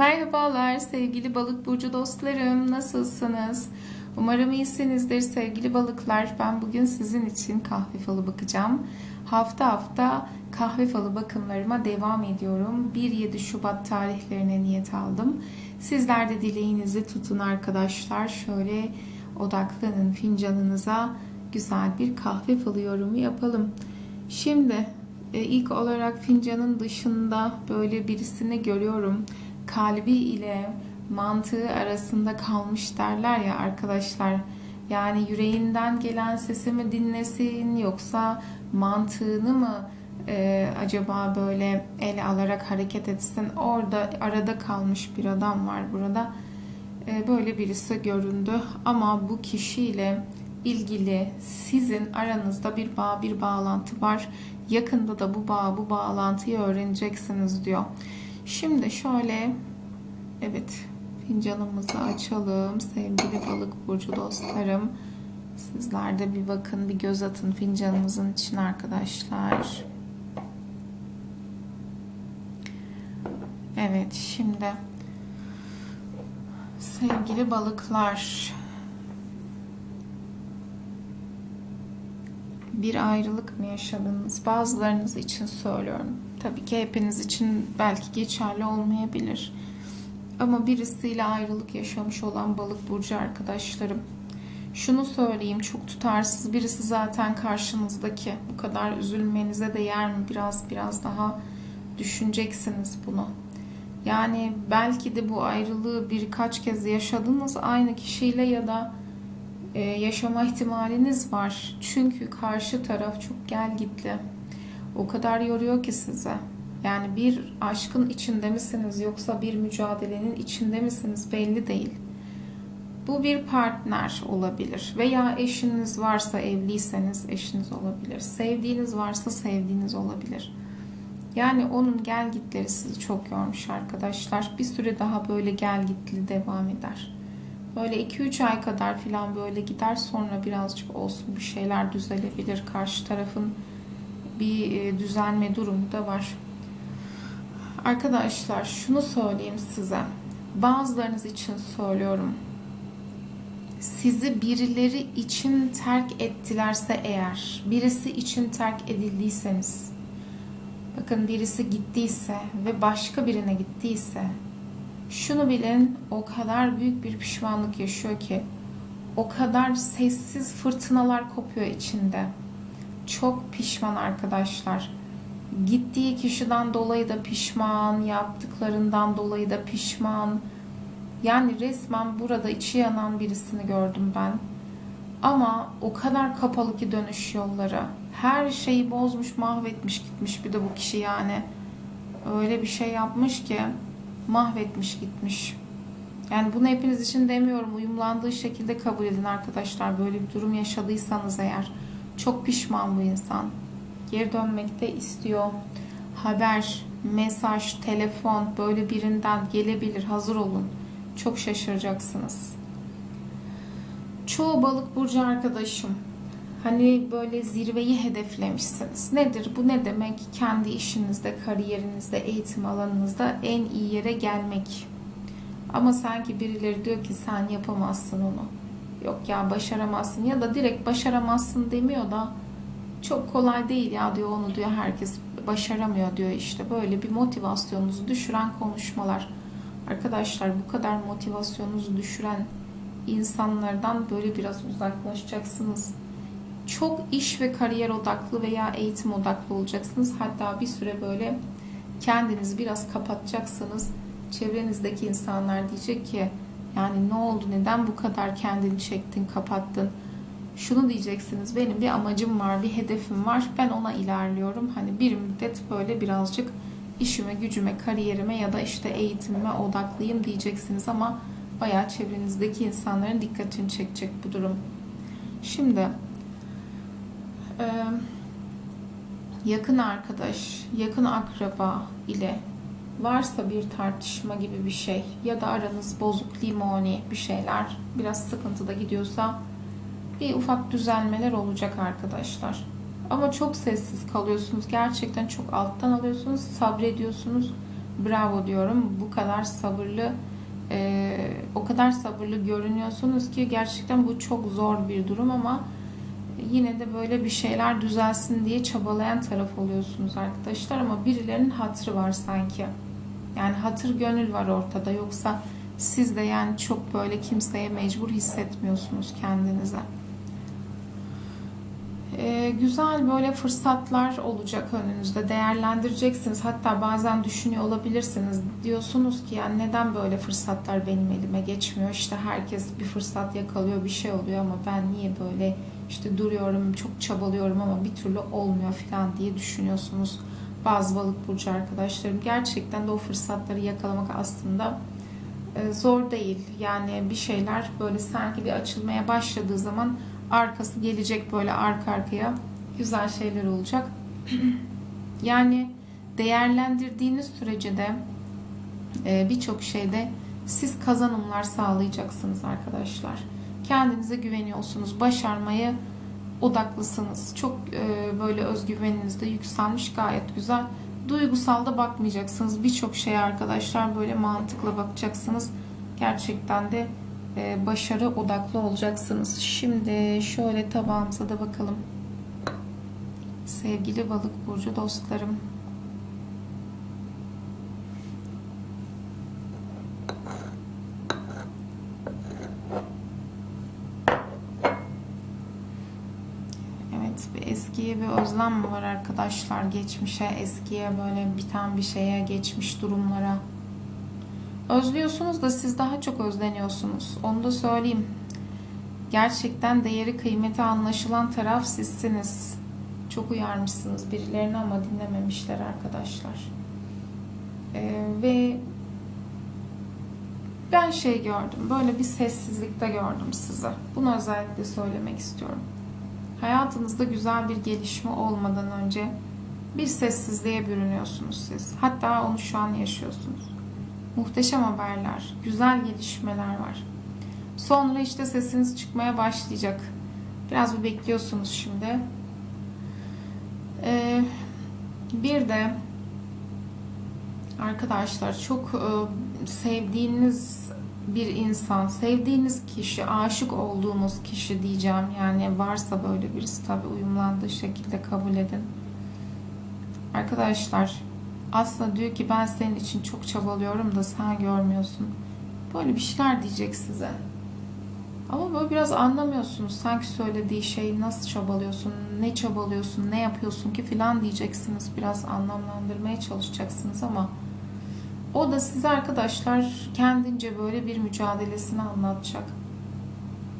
Merhabalar sevgili balık burcu dostlarım. Nasılsınız? Umarım iyisinizdir sevgili balıklar. Ben bugün sizin için kahve falı bakacağım. Hafta hafta kahve falı bakımlarıma devam ediyorum. 1-7 Şubat tarihlerine niyet aldım. Sizler de dileğinizi tutun arkadaşlar. Şöyle odaklanın fincanınıza güzel bir kahve falı yorumu yapalım. Şimdi e, ilk olarak fincanın dışında böyle birisini görüyorum. Kalbi ile mantığı arasında kalmış derler ya arkadaşlar. Yani yüreğinden gelen sesi mi dinlesin yoksa mantığını mı e, acaba böyle ele alarak hareket etsin? Orada arada kalmış bir adam var burada. E, böyle birisi göründü ama bu kişiyle ilgili sizin aranızda bir bağ, bir bağlantı var. Yakında da bu bağ, bu bağlantıyı öğreneceksiniz diyor. Şimdi şöyle evet fincanımızı açalım sevgili balık burcu dostlarım. Sizler de bir bakın, bir göz atın fincanımızın için arkadaşlar. Evet, şimdi sevgili balıklar bir ayrılık mı yaşadınız? Bazılarınız için söylüyorum. Tabii ki hepiniz için belki geçerli olmayabilir. Ama birisiyle ayrılık yaşamış olan balık burcu arkadaşlarım. Şunu söyleyeyim çok tutarsız birisi zaten karşınızdaki. Bu kadar üzülmenize değer mi? Biraz biraz daha düşüneceksiniz bunu. Yani belki de bu ayrılığı birkaç kez yaşadınız aynı kişiyle ya da e, yaşama ihtimaliniz var. Çünkü karşı taraf çok gel gitli. O kadar yoruyor ki size. Yani bir aşkın içinde misiniz yoksa bir mücadelenin içinde misiniz belli değil. Bu bir partner olabilir veya eşiniz varsa evliyseniz eşiniz olabilir. Sevdiğiniz varsa sevdiğiniz olabilir. Yani onun gel gitleri sizi çok yormuş arkadaşlar. Bir süre daha böyle gel gitli devam eder. Böyle 2-3 ay kadar falan böyle gider sonra birazcık olsun bir şeyler düzelebilir. Karşı tarafın bir e, düzelme durumu da var. Arkadaşlar şunu söyleyeyim size. Bazılarınız için söylüyorum. Sizi birileri için terk ettilerse eğer, birisi için terk edildiyseniz, bakın birisi gittiyse ve başka birine gittiyse, şunu bilin o kadar büyük bir pişmanlık yaşıyor ki, o kadar sessiz fırtınalar kopuyor içinde. Çok pişman arkadaşlar gittiği kişiden dolayı da pişman, yaptıklarından dolayı da pişman. Yani resmen burada içi yanan birisini gördüm ben. Ama o kadar kapalı ki dönüş yolları. Her şeyi bozmuş, mahvetmiş gitmiş bir de bu kişi yani. Öyle bir şey yapmış ki mahvetmiş gitmiş. Yani bunu hepiniz için demiyorum. Uyumlandığı şekilde kabul edin arkadaşlar. Böyle bir durum yaşadıysanız eğer. Çok pişman bu insan geri dönmekte istiyor. Haber, mesaj, telefon böyle birinden gelebilir. Hazır olun. Çok şaşıracaksınız. Çoğu balık burcu arkadaşım hani böyle zirveyi hedeflemişsiniz. Nedir bu ne demek? Kendi işinizde, kariyerinizde, eğitim alanınızda en iyi yere gelmek. Ama sanki birileri diyor ki sen yapamazsın onu. Yok ya başaramazsın ya da direkt başaramazsın demiyor da çok kolay değil ya diyor onu diyor herkes başaramıyor diyor işte böyle bir motivasyonunuzu düşüren konuşmalar. Arkadaşlar bu kadar motivasyonunuzu düşüren insanlardan böyle biraz uzaklaşacaksınız. Çok iş ve kariyer odaklı veya eğitim odaklı olacaksınız. Hatta bir süre böyle kendinizi biraz kapatacaksınız. Çevrenizdeki insanlar diyecek ki yani ne oldu neden bu kadar kendini çektin kapattın? Şunu diyeceksiniz benim bir amacım var bir hedefim var. Ben ona ilerliyorum. Hani bir müddet böyle birazcık işime gücüme kariyerime ya da işte eğitimime odaklıyım diyeceksiniz ama bayağı çevrenizdeki insanların dikkatini çekecek bu durum. Şimdi yakın arkadaş yakın akraba ile varsa bir tartışma gibi bir şey ya da aranız bozuk limoni bir şeyler biraz sıkıntıda gidiyorsa bir ufak düzelmeler olacak arkadaşlar. Ama çok sessiz kalıyorsunuz. Gerçekten çok alttan alıyorsunuz. Sabrediyorsunuz. bravo diyorum. Bu kadar sabırlı e, o kadar sabırlı görünüyorsunuz ki gerçekten bu çok zor bir durum ama yine de böyle bir şeyler düzelsin diye çabalayan taraf oluyorsunuz arkadaşlar. Ama birilerinin hatırı var sanki. Yani hatır gönül var ortada. Yoksa siz de yani çok böyle kimseye mecbur hissetmiyorsunuz kendinize. Ee, güzel böyle fırsatlar olacak önünüzde. Değerlendireceksiniz. Hatta bazen düşünüyor olabilirsiniz. Diyorsunuz ki yani neden böyle fırsatlar benim elime geçmiyor? İşte herkes bir fırsat yakalıyor bir şey oluyor ama ben niye böyle işte duruyorum çok çabalıyorum ama bir türlü olmuyor falan diye düşünüyorsunuz bazı balık burcu arkadaşlarım gerçekten de o fırsatları yakalamak aslında e, zor değil yani bir şeyler böyle sanki bir açılmaya başladığı zaman arkası gelecek böyle arka arkaya güzel şeyler olacak. yani değerlendirdiğiniz sürece de e, birçok şeyde siz kazanımlar sağlayacaksınız arkadaşlar. Kendinize güveniyorsunuz. Başarmayı odaklısınız. Çok e, böyle özgüveniniz de yükselmiş gayet güzel. Duygusal da bakmayacaksınız. Birçok şeye arkadaşlar böyle mantıkla bakacaksınız. Gerçekten de e, başarı odaklı olacaksınız. Şimdi şöyle tabağımıza da bakalım. Sevgili balık burcu dostlarım. Evet bir eskiye bir özlem mi var arkadaşlar? Geçmişe, eskiye böyle biten bir şeye, geçmiş durumlara. Özlüyorsunuz da siz daha çok özleniyorsunuz. Onu da söyleyeyim. Gerçekten değeri kıymeti anlaşılan taraf sizsiniz. Çok uyarmışsınız birilerini ama dinlememişler arkadaşlar. Ee, ve ben şey gördüm. Böyle bir sessizlikte gördüm sizi. Bunu özellikle söylemek istiyorum. Hayatınızda güzel bir gelişme olmadan önce bir sessizliğe bürünüyorsunuz siz. Hatta onu şu an yaşıyorsunuz. Muhteşem haberler, güzel gelişmeler var. Sonra işte sesiniz çıkmaya başlayacak. Biraz bir bekliyorsunuz şimdi. Ee, bir de arkadaşlar çok e, sevdiğiniz bir insan, sevdiğiniz kişi, aşık olduğunuz kişi diyeceğim. Yani varsa böyle birisi tabi uyumlandığı şekilde kabul edin. Arkadaşlar aslında diyor ki ben senin için çok çabalıyorum da sen görmüyorsun. Böyle bir şeyler diyecek size. Ama böyle biraz anlamıyorsunuz. Sanki söylediği şey nasıl çabalıyorsun, ne çabalıyorsun, ne yapıyorsun ki filan diyeceksiniz. Biraz anlamlandırmaya çalışacaksınız ama o da size arkadaşlar kendince böyle bir mücadelesini anlatacak.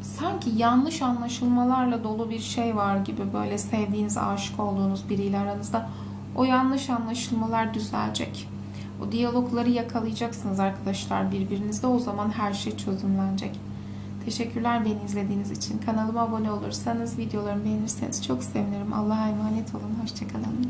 Sanki yanlış anlaşılmalarla dolu bir şey var gibi böyle sevdiğiniz, aşık olduğunuz biriyle aranızda o yanlış anlaşılmalar düzelecek. O diyalogları yakalayacaksınız arkadaşlar birbirinizde. O zaman her şey çözümlenecek. Teşekkürler beni izlediğiniz için. Kanalıma abone olursanız, videolarımı beğenirseniz çok sevinirim. Allah'a emanet olun. Hoşçakalın.